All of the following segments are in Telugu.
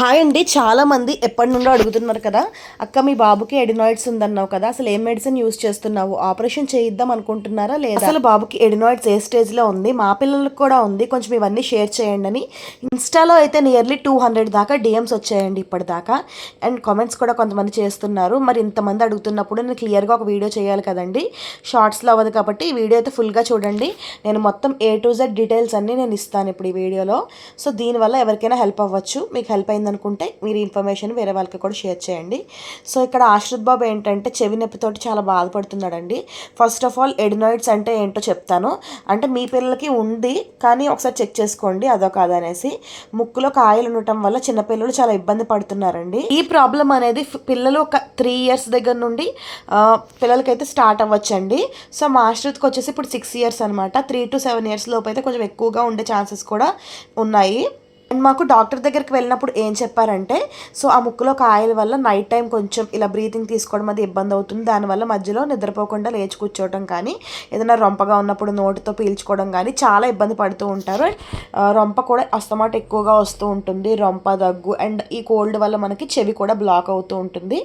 హాయ్ అండి. చాలామంది ఎప్పటి నుండో అడుగుతున్నారు కదా అక్క మీ బాబుకి ఎడినాయిడ్స్ ఉందన్నావు కదా అసలు ఏం మెడిసిన్ యూస్ చేస్తున్నావు? ఆపరేషన్ చేయిద్దాం అనుకుంటున్నారా లేదా? అసలు బాబుకి ఎడినాయిడ్స్ ఏ స్టేజ్లో ఉంది? మా పిల్లలకు కూడా ఉంది. కొంచెం ఇవన్నీ షేర్ చేయండి అని. ఇన్స్టాలో అయితే నియర్లీ టూ హండ్రెడ్ దాకా డిఎమ్స్ వచ్చాయండి ఇప్పటిదాకా. అండ్ కామెంట్స్ కూడా కొంతమంది చేస్తున్నారు. మరి ఇంతమంది అడుగుతున్నప్పుడు నేను క్లియర్గా ఒక వీడియో చేయాలి కదండి. షార్ట్స్లో అవ్వదు కాబట్టి ఈ వీడియో అయితే ఫుల్గా చూడండి. నేను మొత్తం ఏ టు జెడ్ డీటెయిల్స్ అన్నీ నేను ఇస్తాను ఇప్పుడు ఈ వీడియోలో సో దీనివల్ల ఎవరికైనా హెల్ప్ అవ్వచ్చు. మీకు హెల్ప్ అయింది అనుకుంటే మీరు ఇన్ఫర్మేషన్ వేరే వాళ్ళకి కూడా షేర్ చేయండి. సో ఇక్కడ ఆశ్రిత్ బాబు ఏంటంటే చెవి నొప్పితోటి చాలా బాధపడుతున్నాడండి. ఫస్ట్ ఆఫ్ ఆల్ ఎడినాయిడ్స్ అంటే ఏంటో చెప్తాను. అంటే మీ పిల్లలకి ఉంది కానీ ఒకసారి చెక్ చేసుకోండి అదో కాదనేసి ముక్కులో కాయలు ఉండటం వల్ల చిన్నపిల్లలు చాలా ఇబ్బంది పడుతున్నారండి. ఈ ప్రాబ్లం అనేది పిల్లలు ఒక త్రీ ఇయర్స్ దగ్గర నుండి పిల్లలకైతే స్టార్ట్ అవ్వచ్చండి. సో మా ఆశ్రిత్కి వచ్చేసి ఇప్పుడు సిక్స్ ఇయర్స్ అనమాట త్రీ టు సెవెన్ ఇయర్స్ లోపు అయితే కొంచెం ఎక్కువగా ఉండే ఛాన్సెస్ కూడా ఉన్నాయి. మాకు డాక్టర్ దగ్గరికి వెళ్ళినప్పుడు ఏం చెప్పారంటే సో ఆ ముక్కులో కాయల వల్ల నైట్ టైం కొంచెం ఇలా బ్రీతింగ్ తీసుకోవడం అది ఇబ్బంది అవుతుంది. దానివల్ల మధ్యలో నిద్రపోకుండా లేచి కూర్చోవడం కానీ ఏదైనా రొంపగా ఉన్నప్పుడు నోటితో పీల్చుకోవడం కానీ చాలా ఇబ్బంది పడుతూ ఉంటారు. రొంప కూడా అస్తమాట ఎక్కువగా వస్తూ ఉంటుంది. రొంప దగ్గు అండ్ ఈ కోల్డ్ వల్ల మనకి చెవి కూడా బ్లాక్ అవుతూ ఉంటుంది.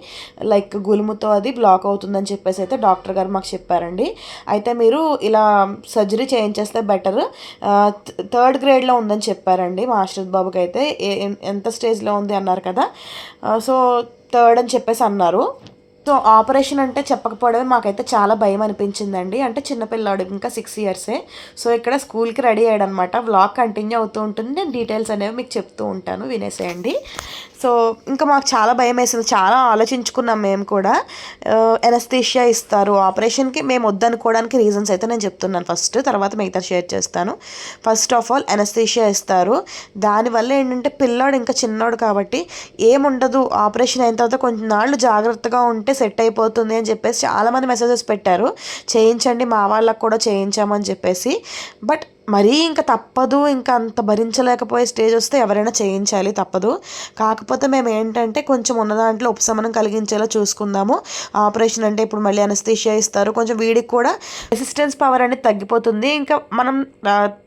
లైక్ గులుముతో అది బ్లాక్ అవుతుందని చెప్పేసి అయితే డాక్టర్ గారు మాకు చెప్పారండి. అయితే మీరు ఇలా సర్జరీ చేయించేస్తే బెటర్ థర్డ్ గ్రేడ్లో ఉందని చెప్పారండి మా బాబుకి అయితే ఎంత స్టేజ్లో ఉంది అన్నారు కదా. సో థర్డ్ అని చెప్పేసి అన్నారు. సో ఆపరేషన్ అంటే చెప్పకపోవడమే మాకైతే చాలా భయం అనిపించిందండి. అంటే చిన్నపిల్లాడు ఇంకా సిక్స్ ఇయర్సే సో ఇక్కడ స్కూల్కి రెడీ అయ్యాడు అనమాట వ్లాగ్ కంటిన్యూ అవుతూ ఉంటుంది. నేను డీటెయిల్స్ అనేవి మీకు చెప్తూ ఉంటాను. వినేసేయండి. సో ఇంకా మాకు చాలా భయం వేసింది. చాలా ఆలోచించుకున్నాం మేము కూడా. Uh, ఎనస్థీషియా ఇస్తారు. ఆపరేషన్కి మేము వద్దనుకోవడానికి రీజన్స్ అయితే నేను చెప్తున్నాను ఫస్ట్ తర్వాత మిగతా షేర్ చేస్తాను. ఫస్ట్ ఆఫ్ ఆల్ ఎనస్థీషియా ఇస్తారు. దానివల్ల ఏంటంటే పిల్లాడు ఇంకా చిన్నోడు కాబట్టి ఏముండదు. ఆపరేషన్ అయిన తర్వాత కొంచెం నాళ్ళు జాగ్రత్తగా ఉంటే సెట్ అయిపోతుంది అని చెప్పేసి చాలామంది మెసేజెస్ పెట్టారు. చేయించండి మా వాళ్ళకు కూడా చేయించామని చెప్పేసి. బట్ మరీ ఇంకా తప్పదు ఇంకా అంత భరించలేకపోయే స్టేజ్ వస్తే ఎవరైనా చేయించాలి తప్పదు. కాకపోతే మేము ఏంటంటే కొంచెం ఉన్న దాంట్లో ఉపశమనం కలిగించేలా చూసుకుందాము. ఆపరేషన్ అంటే ఇప్పుడు మళ్ళీ అనస్థీషియా ఇస్తారు. కొంచెం వీడికి కూడా రెసిస్టెన్స్ పవర్ అనేది తగ్గిపోతుంది. ఇంకా మనం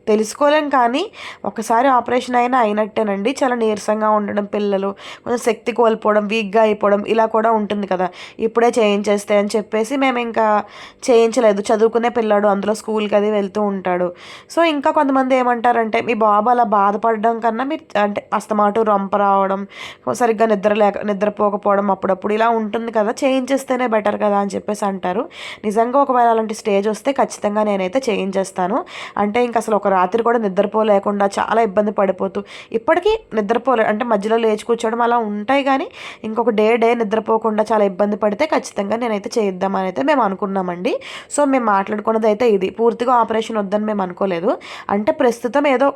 తెలుసుకోలేం కానీ ఒకసారి ఆపరేషన్ అయినా అయినట్టేనండి. చాలా నీరసంగా ఉండడం పిల్లలు కొంచెం శక్తి కోల్పోవడం వీక్గా అయిపోవడం ఇలా కూడా ఉంటుంది కదా. ఇప్పుడే చేయించేస్తే అని చెప్పేసి మేము ఇంకా చేయించలేదు. చదువుకునే పిల్లాడు అందులో స్కూల్కి అది వెళ్తూ ఉంటాడు. సో ఇంకా కొంతమంది ఏమంటారంటే మీ బాబు అలా బాధపడడం కన్నా మీరు అంటే అస్తమాటు రొంప రావడం సరిగ్గా నిద్ర లేక నిద్రపోకపోవడం అప్పుడప్పుడు ఇలా ఉంటుంది కదా. చేయించేస్తేనే బెటర్ కదా అని చెప్పేసి అంటారు. నిజంగా ఒకవేళ అలాంటి స్టేజ్ వస్తే ఖచ్చితంగా నేనైతే చేయించేస్తాను. అంటే ఇంకా అసలు ఒక రాత్రి కూడా నిద్రపోలేకుండా చాలా ఇబ్బంది పడిపోతూ ఇప్పటికీ నిద్రపోలే అంటే మధ్యలో లేచి కూర్చోవడం అలా ఉంటాయి కానీ ఇంకొక డే డే నిద్రపోకుండా చాలా ఇబ్బంది పడితే ఖచ్చితంగా నేనైతే చేయిద్దామని అయితే మేము అనుకున్నామండి. సో మేము మాట్లాడుకున్నది అయితే ఇది. పూర్తిగా ఆపరేషన్ వద్దని మేము అనుకోలేదు. అంటే ప్రస్తుతం ఏదో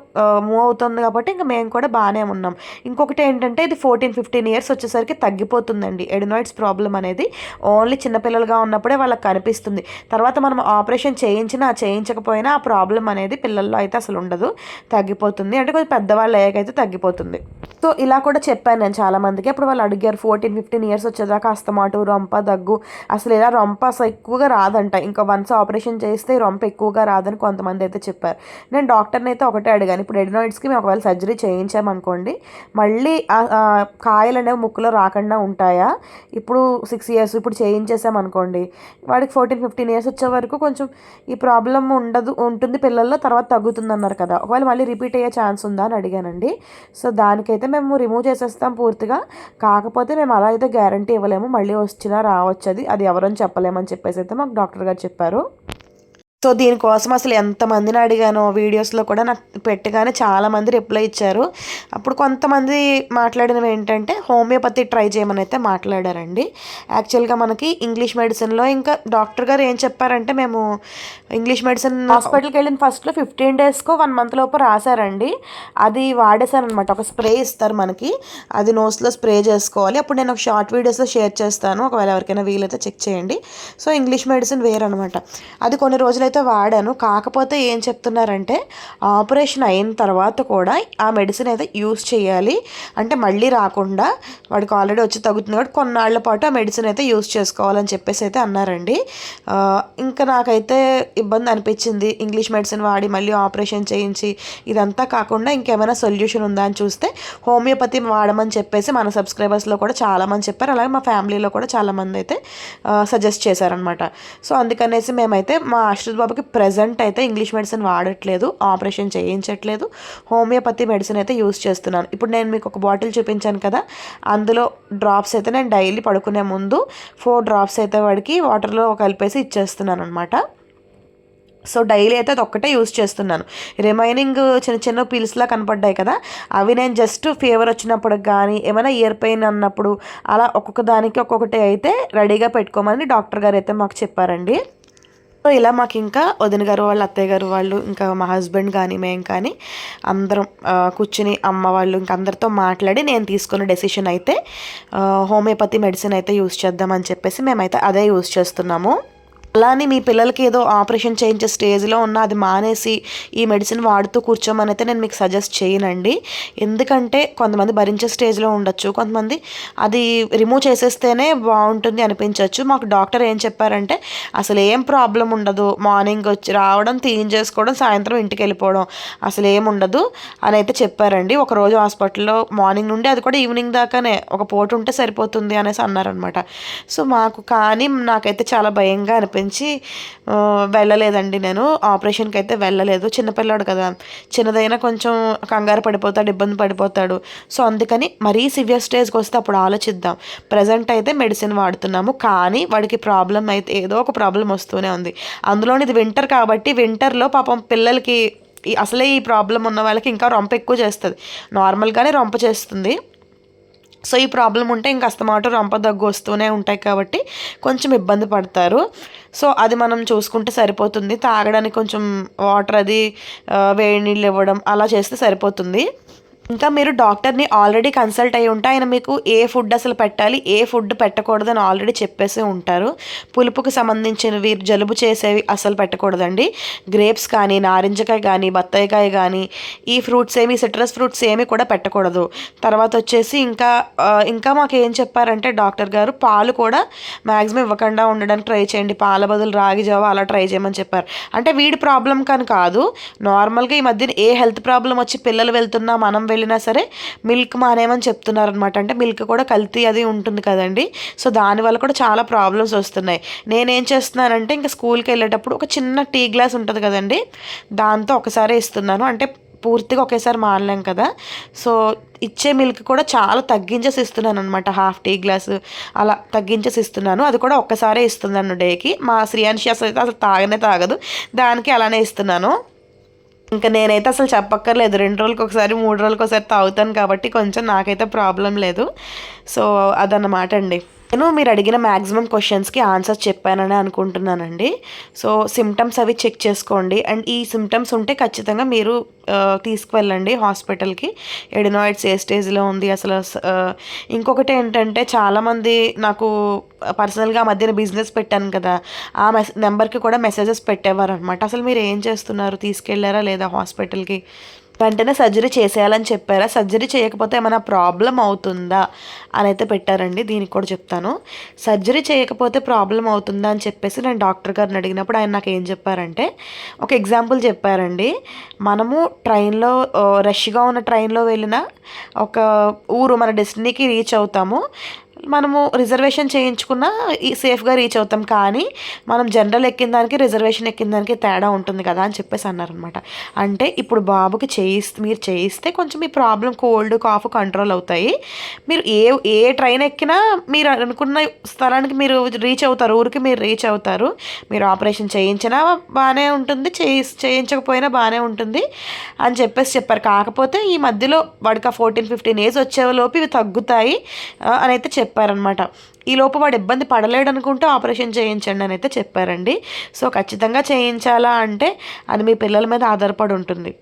మూవ్ అవుతుంది కాబట్టి ఇంకా మేము కూడా బాగానే ఉన్నాం. ఇంకొకటి ఏంటంటే ఇది ఫోర్టీన్ ఫిఫ్టీన్ ఇయర్స్ వచ్చేసరికి తగ్గిపోతుందండి. ఎడినాయిడ్స్ ప్రాబ్లం అనేది ఓన్లీ చిన్నపిల్లలుగా ఉన్నప్పుడే వాళ్ళకి కనిపిస్తుంది. తర్వాత మనం ఆపరేషన్ చేయించినా చేయించకపోయినా ఆ ప్రాబ్లం అనేది పిల్లల్లో అయితే అసలు ఉండదు. తగ్గిపోతుంది. అంటే కొంచెం పెద్దవాళ్ళు అయ్యాకైతే తగ్గిపోతుంది. సో ఇలా కూడా చెప్పాను నేను చాలా మందికి. అప్పుడు వాళ్ళు అడిగారు ఫోర్టీన్ ఫిఫ్టీన్ ఇయర్స్ వచ్చేదాకా అస్తమాటు రొంప దగ్గు. అసలు ఇలా రొంప అసలు ఎక్కువగా రాదంట. ఇంకా వన్స్ ఆపరేషన్ చేస్తే రొంప ఎక్కువగా రాదని కొంతమంది అయితే చెప్పారు. నేను డాక్టర్ని అయితే ఒకటే అడిగాను. ఇప్పుడు ఎడినాయిడ్స్కి మేము ఒకవేళ సర్జరీ చేయించామనుకోండి మళ్ళీ కాయలు అనేవి ముక్కులో రాకుండా ఉంటాయా? ఇప్పుడు సిక్స్ ఇయర్స్ ఇప్పుడు చేయించేసామనుకోండి వాడికి ఫోర్టీన్ ఫిఫ్టీన్ ఇయర్స్ వచ్చే వరకు కొంచెం ఈ ప్రాబ్లం ఉండదు ఉంటుంది పిల్లల్లో తర్వాత తగ్గుతుంది అన్నారు కదా. ఒకవేళ మళ్ళీ రిపీట్ అయ్యే ఛాన్స్ ఉందా అని అడిగానండి. సో అయితే మేము రిమూవ్ చేసేస్తాం పూర్తిగా. కాకపోతే మేము అలా అయితే గ్యారంటీ ఇవ్వలేము. మళ్ళీ వచ్చినా రావచ్చు అది అది ఎవరని చెప్పలేమని చెప్పేసి అయితే మాకు డాక్టర్ గారు చెప్పారు. సో దీనికోసం అసలు ఎంతమందిని అడిగానో వీడియోస్లో కూడా నాకు పెట్టగానే చాలామంది రిప్లై ఇచ్చారు. అప్పుడు కొంతమంది మాట్లాడినవి ఏంటంటే హోమియోపతి ట్రై చేయమని అయితే మాట్లాడారండి. యాక్చువల్గా మనకి ఇంగ్లీష్ మెడిసిన్లో ఇంకా డాక్టర్ గారు ఏం చెప్పారంటే మేము ఇంగ్లీష్ మెడిసిన్ హాస్పిటల్కి వెళ్ళిన ఫస్ట్లో ఫిఫ్టీన్ డేస్కో వన్ మంత్ లోపు రాశారండి. అది వాడేశారనమాట ఒక స్ప్రే ఇస్తారు మనకి. అది నోస్లో స్ప్రే చేసుకోవాలి. అప్పుడు నేను ఒక షార్ట్ వీడియోస్లో షేర్ చేస్తాను. ఒకవేళ ఎవరికైనా వీలైతే చెక్ చేయండి. సో ఇంగ్లీష్ మెడిసిన్ వేరనమాట అది కొన్ని రోజులైతే అయితే వాడాను. కాకపోతే ఏం చెప్తున్నారంటే ఆపరేషన్ అయిన తర్వాత కూడా ఆ మెడిసిన్ అయితే యూస్ చేయాలి. అంటే మళ్ళీ రాకుండా వాడికి ఆల్రెడీ వచ్చి తగ్గుతుంది కాబట్టి కొన్నాళ్ళ పాటు ఆ మెడిసిన్ అయితే యూస్ చేసుకోవాలని చెప్పేసి అయితే అన్నారండి. ఇంకా నాకైతే ఇబ్బంది అనిపించింది. ఇంగ్లీష్ మెడిసిన్ వాడి మళ్ళీ ఆపరేషన్ చేయించి ఇదంతా కాకుండా ఇంకేమైనా సొల్యూషన్ ఉందా అని చూస్తే హోమియోపతి వాడమని చెప్పేసి మన సబ్స్క్రైబర్స్లో కూడా చాలామంది చెప్పారు. అలాగే మా ఫ్యామిలీలో కూడా చాలామంది అయితే సజెస్ట్ చేశారనమాట సో అందుకనేసి మేమైతే మా ఆశ్రిత్ బాబుకి ప్రజెంట్ అయితే ఇంగ్లీష్ మెడిసిన్ వాడట్లేదు ఆపరేషన్ చేయించట్లేదు. హోమియోపతి మెడిసిన్ అయితే యూస్ చేస్తున్నాను. ఇప్పుడు నేను మీకు ఒక బాటిల్ చూపించాను కదా అందులో డ్రాప్స్ అయితే నేను డైలీ పడుకునే ముందు ఫోర్ డ్రాప్స్ అయితే వాడికి వాటర్లో కలిపేసి ఇచ్చేస్తున్నాను అనమాట సో డైలీ అయితే అది ఒక్కటే యూస్ చేస్తున్నాను. రిమైనింగ్ చిన్న చిన్న పిల్స్లా కనపడ్డాయి కదా అవి నేను జస్ట్ ఫీవర్ వచ్చినప్పుడు కానీ ఏమైనా ఇయర్ పెయిన్ అన్నప్పుడు అలా ఒక్కొక్క దానికి ఒక్కొక్కటి అయితే రెడీగా పెట్టుకోమని డాక్టర్ గారు అయితే మాకు చెప్పారండి. సో ఇలా మాకు ఇంకా వదిన గారు వాళ్ళు అత్తయ్య గారు వాళ్ళు ఇంకా మా హస్బెండ్ కానీ మేము కానీ అందరం కూర్చుని అమ్మ వాళ్ళు ఇంకా అందరితో మాట్లాడి నేను తీసుకున్న డెసిషన్ అయితే హోమియోపతి మెడిసిన్ అయితే యూస్ చేద్దామని చెప్పేసి మేమైతే అదే యూస్ చేస్తున్నాము. అలానే మీ పిల్లలకి ఏదో ఆపరేషన్ చేయించే స్టేజ్లో ఉన్న అది మానేసి ఈ మెడిసిన్ వాడుతూ కూర్చోమని అయితే నేను మీకు సజెస్ట్ చేయనండి. ఎందుకంటే కొంతమంది భరించే స్టేజ్లో ఉండొచ్చు కొంతమంది అది రిమూవ్ చేసేస్తేనే బాగుంటుంది అనిపించవచ్చు మాకు డాక్టర్ ఏం చెప్పారంటే అసలు ఏం ప్రాబ్లం ఉండదు మార్నింగ్ వచ్చి రావడం క్లీన్ చేసుకోవడం సాయంత్రం ఇంటికి వెళ్ళిపోవడం అసలు ఏం ఉండదు అని అయితే చెప్పారండి. ఒక రోజు హాస్పిటల్లో మార్నింగ్ నుండి అది కూడా ఈవినింగ్ దాకానే ఒక పూట ఉంటే సరిపోతుంది అనేసి అన్నారనమాట సో మాకు కానీ నాకైతే చాలా భయంగా అనిపించింది నుంచి వెళ్ళలేదండి నేను. ఆపరేషన్కి అయితే వెళ్ళలేదు. చిన్నపిల్లాడు కదా. చిన్నదైనా కొంచెం కంగారు పడిపోతాడు ఇబ్బంది పడిపోతాడు. సో అందుకని మరీ సివియర్ స్టేజ్కి వస్తే అప్పుడు ఆలోచిద్దాం. ప్రజెంట్ అయితే మెడిసిన్ వాడుతున్నాము. కానీ వాడికి ప్రాబ్లం అయితే ఏదో ఒక ప్రాబ్లం వస్తూనే ఉంది. అందులోని ఇది వింటర్ కాబట్టి వింటర్లో పాపం పిల్లలకి ఈ- అసలే ఈ ప్రాబ్లం ఉన్న వాళ్ళకి ఇంకా రొంప ఎక్కువ చేస్తుంది. నార్మల్గానే రొంప చేస్తుంది. సో ఈ ప్రాబ్లం ఉంటే ఇంకా అస్తమాట రంప దగ్గు వస్తూనే ఉంటాయి కాబట్టి కొంచెం ఇబ్బంది పడతారు. సో అది మనం చూసుకుంటే సరిపోతుంది. తాగడానికి కొంచెం వాటర్ అది వేడి నీళ్ళు ఇవ్వడం అలా చేస్తే సరిపోతుంది. ఇంకా మీరు డాక్టర్ని ఆల్రెడీ కన్సల్ట్ అయి ఉంటే ఆయన మీకు ఏ ఫుడ్ అసలు పెట్టాలి ఏ ఫుడ్ పెట్టకూడదని ఆల్రెడీ చెప్పేసి ఉంటారు. పులుపుకు సంబంధించినవి జలుబు చేసేవి అసలు పెట్టకూడదండి. గ్రేప్స్ కానీ నారింజకాయ కానీ బత్తాయికాయ కానీ ఈ ఫ్రూట్స్ ఏమి సిట్రస్ ఫ్రూట్స్ ఏమి కూడా పెట్టకూడదు. తర్వాత వచ్చేసి ఇంకా ఇంకా మాకు ఏం చెప్పారంటే డాక్టర్ గారు పాలు కూడా మ్యాక్సిమం ఇవ్వకుండా ఉండడానికి ట్రై చేయండి. పాల బదులు రాగి జావ అలా ట్రై చేయమని చెప్పారు. అంటే వీడి ప్రాబ్లం కానీ కాదు. నార్మల్గా ఈ మధ్యన ఏ హెల్త్ ప్రాబ్లం వచ్చి పిల్లలు వెళ్తున్నా మనం వెళ్ళినా సరే మిల్క్ మానేమని చెప్తున్నారు అనమాట అంటే మిల్క్ కూడా కల్తీ అది ఉంటుంది కదండి. సో దానివల్ల కూడా చాలా ప్రాబ్లమ్స్ వస్తున్నాయి. నేనేం చేస్తున్నానంటే ఇంకా స్కూల్కి వెళ్ళేటప్పుడు ఒక చిన్న టీ గ్లాస్ ఉంటుంది కదండి. దాంతో ఒకసారి ఇస్తున్నాను. అంటే పూర్తిగా ఒకేసారి మానలేం కదా. సో ఇచ్చే మిల్క్ కూడా చాలా తగ్గించేసి ఇస్తున్నాను అనమాట హాఫ్ టీ గ్లాస్ అలా తగ్గించేసి ఇస్తున్నాను. అది కూడా ఒక్కసారే ఇస్తున్నాను డేకి. మా శ్రీయాన్షి అసలు అయితే అసలు తాగనే తాగదు. దానికి అలానే ఇస్తున్నాను. ఇంకా నేనైతే అసలు చెప్పక్కర్లేదు. రెండు రోజులకి ఒకసారి మూడు రోజులకి ఒకసారి తాగుతాను కాబట్టి కొంచెం నాకైతే ప్రాబ్లం లేదు. సో అదన్నమాట అండి. నేను మీరు అడిగిన మ్యాక్సిమం క్వశ్చన్స్కి ఆన్సర్స్ చెప్పానని అనుకుంటున్నానండి. సో సిమ్టమ్స్ అవి చెక్ చేసుకోండి. అండ్ ఈ సిమ్టమ్స్ ఉంటే ఖచ్చితంగా మీరు తీసుకువెళ్ళండి హాస్పిటల్కి ఎడినాయిడ్స్ ఏ స్టేజ్లో ఉంది అసలు ఇంకొకటి ఏంటంటే చాలామంది నాకు పర్సనల్గా మధ్యన బిజినెస్ పెట్టాను కదా ఆ మెస్ నెంబర్కి కూడా మెసేజెస్ పెట్టేవారు అనమాట అసలు మీరు ఏం చేస్తున్నారు? తీసుకెళ్ళారా లేదా హాస్పిటల్కి వెంటనే సర్జరీ చేసేయాలని చెప్పారా? సర్జరీ చేయకపోతే ఏమైనా ప్రాబ్లం అవుతుందా? అని అయితే పెట్టారండి. దీనికి కూడా చెప్తాను. సర్జరీ చేయకపోతే ప్రాబ్లం అవుతుందా అని చెప్పేసి నేను డాక్టర్ గారిని అడిగినప్పుడు ఆయన నాకు ఏం చెప్పారంటే ఒక ఎగ్జాంపుల్ చెప్పారండి. మనము ట్రైన్లో రష్గా ఉన్న ట్రైన్లో వెళ్ళిన ఒక ఊరు మన డెస్టినీకి రీచ్ అవుతాము. మనము రిజర్వేషన్ చేయించుకున్న ఈ సేఫ్గా రీచ్ అవుతాం. కానీ మనం జనరల్ ఎక్కిన దానికి రిజర్వేషన్ ఎక్కిన దానికి తేడా ఉంటుంది కదా అని చెప్పేసి అన్నారనమాట అంటే ఇప్పుడు బాబుకి చేయిస్తే మీరు చేయిస్తే కొంచెం మీ ప్రాబ్లం కోల్డ్ కాఫ్ కంట్రోల్ అవుతాయి. మీరు ఏ ఏ ట్రైన్ ఎక్కినా మీరు అనుకున్న స్థలానికి మీరు రీచ్ అవుతారు ఊరికి మీరు రీచ్ అవుతారు. మీరు ఆపరేషన్ చేయించినా బాగానే ఉంటుంది చేయి చేయించకపోయినా బాగానే ఉంటుంది అని చెప్పేసి చెప్పారు. కాకపోతే ఈ మధ్యలో వాడికి ఆ ఫోర్టీన్ ఫిఫ్టీన్ ఏజ్ వచ్చేలోపు ఇవి తగ్గుతాయి అని అయితే చెప్పారనమాట ఈ లోపు వాడు ఇబ్బంది పడలేడు అనుకుంటే ఆపరేషన్ చేయించండి అని అయితే చెప్పారండి. సో ఖచ్చితంగా చేయించాలా అంటే అది మీ పిల్లల మీద ఆధారపడి ఉంటుంది.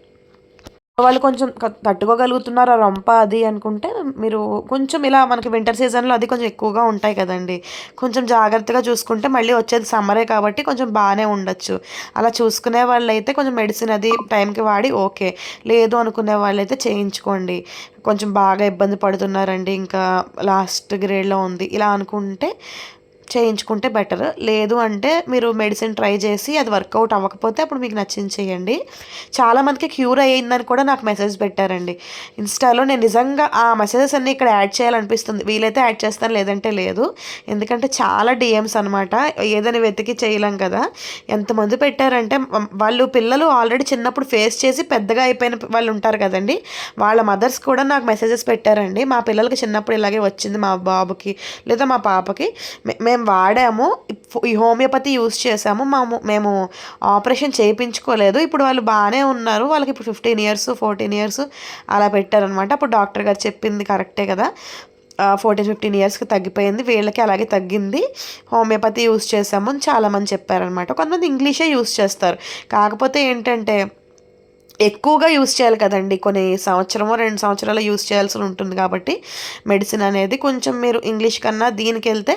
వాళ్ళు కొంచెం తట్టుకోగలుగుతున్నారు ఆ రొంప అది అనుకుంటే మీరు కొంచెం ఇలా మనకి వింటర్ సీజన్లో అది కొంచెం ఎక్కువగా ఉంటాయి కదండి. కొంచెం జాగ్రత్తగా చూసుకుంటే మళ్ళీ వచ్చేది సమ్మరే కాబట్టి కొంచెం బాగానే ఉండొచ్చు. అలా చూసుకునే వాళ్ళు అయితే కొంచెం మెడిసిన్ అది టైంకి వాడి ఓకే. లేదు అనుకునే వాళ్ళు అయితే చేయించుకోండి. కొంచెం బాగా ఇబ్బంది పడుతున్నారండి ఇంకా లాస్ట్ గ్రేడ్లో ఉంది. ఇలా అనుకుంటే చేయించుకుంటే బెటర్. లేదు అంటే మీరు మెడిసిన్ ట్రై చేసి అది వర్కౌట్ అవ్వకపోతే అప్పుడు మీకు నచ్చింది చేయండి. చాలామందికి క్యూర్ అయ్యిందని కూడా నాకు మెసేజ్ పెట్టారండి. ఇన్స్టాలో నేను నిజంగా ఆ మెసేజెస్ అన్నీ ఇక్కడ యాడ్ చేయాలనిపిస్తుంది. వీలైతే యాడ్ చేస్తాను లేదంటే లేదు. ఎందుకంటే చాలా డిఎమ్స్ అనమాట ఏదైనా వెతికి చేయలేం కదా. ఎంతమంది పెట్టారంటే వాళ్ళు పిల్లలు ఆల్రెడీ చిన్నప్పుడు ఫేస్ చేసి పెద్దగా అయిపోయిన వాళ్ళు ఉంటారు కదండి. వాళ్ళ మదర్స్ కూడా నాకు మెసేజెస్ పెట్టారండి. మా పిల్లలకి చిన్నప్పుడు ఇలాగే వచ్చింది మా బాబుకి లేదా మా పాపకి. మే- మేము వాడాము. ఈ హోమియోపతి యూస్ చేసాము. మాము మేము ఆపరేషన్ చేయించుకోలేదు. ఇప్పుడు వాళ్ళు బాగానే ఉన్నారు. వాళ్ళకి ఇప్పుడు ఫిఫ్టీన్ ఇయర్స్ ఫోర్టీన్ ఇయర్స్ అలా పెట్టారనమాట. అప్పుడు డాక్టర్ గారు చెప్పింది కరెక్టే కదా. ఫోర్టీన్ ఫిఫ్టీన్ ఇయర్స్కి తగ్గిపోయింది. వీళ్ళకి అలాగే తగ్గింది. హోమియోపతి యూస్ చేసాము అని చాలామంది చెప్పారనమాట. కొంతమంది ఇంగ్లీషే యూస్ చేస్తారు. కాకపోతే ఏంటంటే ఎక్కువగా యూస్ చేయాలి కదండి. కొన్ని సంవత్సరమో రెండు సంవత్సరాలు యూస్ చేయాల్సి ఉంటుంది కాబట్టి మెడిసిన్ అనేది కొంచెం మీరు ఇంగ్లీష్ కన్నా దీనికి వెళ్తే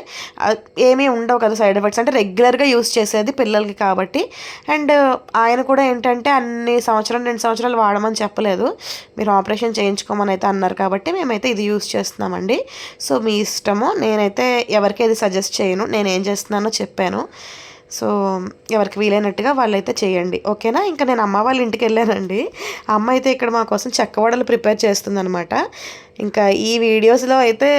ఏమీ ఉండవు కదా సైడ్ ఎఫెక్ట్స్. అంటే రెగ్యులర్గా యూస్ చేసేది పిల్లలకి కాబట్టి. అండ్ ఆయన కూడా ఏంటంటే అన్ని సంవత్సరం రెండు సంవత్సరాలు వాడమని చెప్పలేదు. మీరు ఆపరేషన్ చేయించుకోమని అయితే అన్నారు కాబట్టి మేమైతే ఇది యూస్ చేస్తున్నామండి. సో మీ ఇష్టము. నేనైతే ఎవరికి ఇది సజెస్ట్ చేయను. నేను ఏం చేస్తున్నానో చెప్పాను. సో ఎవరికి వీలైనట్టుగా వాళ్ళైతే చేయండి. ఓకేనా? ఇంకా నేను అమ్మ వాళ్ళ ఇంటికి వెళ్ళానండి. అమ్మ అయితే ఇక్కడ మా కోసం చెక్కవడలు ప్రిపేర్ చేస్తుందనమాట ఇంకా ఈ వీడియోస్లో అయితే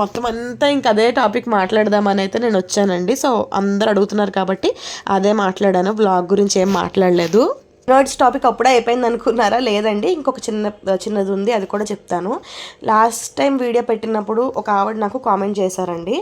మొత్తం అంతా ఇంక అదే టాపిక్ మాట్లాడదామని అయితే నేను వచ్చానండి. సో అందరు అడుగుతున్నారు కాబట్టి అదే మాట్లాడాను. బ్లాగ్ గురించి ఏం మాట్లాడలేదు. నోట్స్ టాపిక్ అప్పుడే అయిపోయింది అనుకున్నారా? లేదండి. ఇంకొక చిన్న చిన్నది ఉంది అది కూడా చెప్తాను. లాస్ట్ టైం వీడియో పెట్టినప్పుడు ఒక ఆవిడ నాకు కామెంట్ చేశారండి.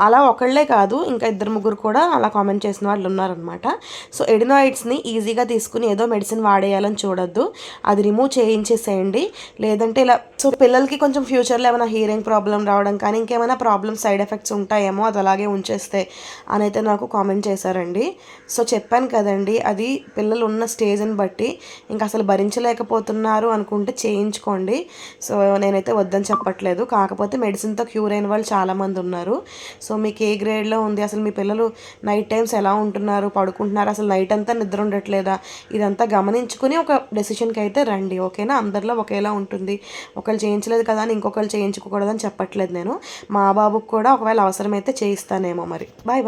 అలా ఒకళ్ళే కాదు ఇంకా ఇద్దరు ముగ్గురు కూడా అలా కామెంట్ చేసిన వాళ్ళు ఉన్నారనమాట సో ఎడినాయిడ్స్ని ఈజీగా తీసుకుని ఏదో మెడిసిన్ వాడేయాలని చూడొద్దు. అది రిమూవ్ చేయించేసేయండి. లేదంటే ఇలా సో పిల్లలకి కొంచెం ఫ్యూచర్లో ఏమైనా హీరింగ్ ప్రాబ్లం రావడం కానీ ఇంకేమైనా ప్రాబ్లమ్ సైడ్ ఎఫెక్ట్స్ ఉంటాయేమో అది అలాగే ఉంచేస్తే అని అయితే నాకు కామెంట్ చేశారండి. సో చెప్పాను కదండి అది పిల్లలు ఉన్న స్టేజ్ స్టేజ్ని బట్టి ఇంకా అసలు భరించలేకపోతున్నారు అనుకుంటే చేయించుకోండి. సో నేనైతే వద్దని చెప్పట్లేదు. కాకపోతే మెడిసిన్తో క్యూర్ అయిన వాళ్ళు చాలామంది ఉన్నారు. సో మీకు ఏ గ్రేడ్లో ఉంది? అసలు మీ పిల్లలు నైట్ టైమ్స్ ఎలా ఉంటున్నారు? పడుకుంటున్నారు? అసలు నైట్ అంతా నిద్ర ఉండట్లేదా? ఇదంతా గమనించుకుని ఒక డెసిషన్కి అయితే రండి. ఓకేనా? అందరిలో ఒకేలా ఉంటుంది. ఒకళ్ళు చేయించలేదు కదా అని ఇంకొకళ్ళు చేయించుకోకూడదని చెప్పట్లేదు నేను. మా బాబుకి కూడా ఒకవేళ అవసరమైతే చేయిస్తానేమో మరి. Bye bye.